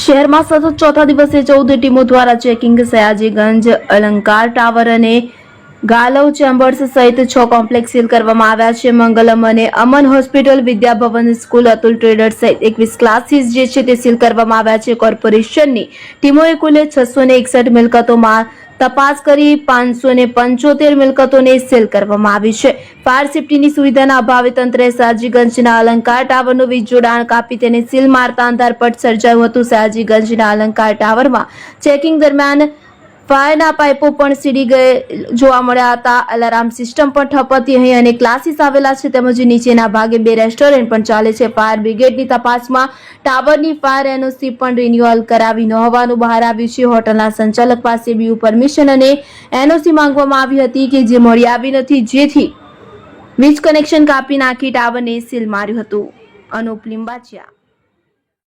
શહેરમાં સતત ચોથા દિવસે ચૌદ ટીમો દ્વારા ચેકિંગ સયાજીગંજ અલંકાર ટાવર અને ગાલવ ચેમ્બર્સ સહિત છ કોમ્પ્લેક્સ સીલ કરવામાં આવ્યા છે. મંગલમ અને Aman hospital, Vidyabhavan school, Atul traders સહિત એકવીસ ક્લાસીસ જે છે તે સીલ કરવામાં આવ્યા છે. કોર્પોરેશનની ટીમોએ કુલે છસો ને એકસઠ મિલકતોમાં તપાસ કરી પાંચસો ને પંચોતેર મિલકતોને સીલ કરવામાં આવી છે. ફાયર સેફટીની સુવિધાના અભાવે તંત્રે સાજીગંજના અલંકાર ટાવરનું વીજ જોડાણ કાપી તેને સીલ મારતા અંધારપટ સર્જાયું હતું. સાજીગંજના અલંકાર ટાવરમાં ચેકિંગ દરમિયાન ફાયરના પાઇપો પણ સીડી ગયે જોવા મળ્યા હતા. અલાર્મ સિસ્ટમ પણ ઠપ હતી અહીં અને ક્લાસીસ આવેલા છે. તેમજ નીચેના ભાગે બે રેસ્ટોરન્ટ પણ ચાલે છે. ફાયર બ્રિગેડની તપાસમાં ટાવરની ફાયર એનઓસી પણ રિન્યુઅલ કરાવી ન હોવાનું બહાર આવ્યું છે. હોટલના સંચાલક પાસે બીયુ પરમિશન અને એનઓસી માંગવામાં આવી હતી કે જે મળી આવી નથી. જેથી વીજ કનેક્શન કાપી નાખી ટાવરને સીલ માર્યું હતું. અનુપ લિંબાચિયા.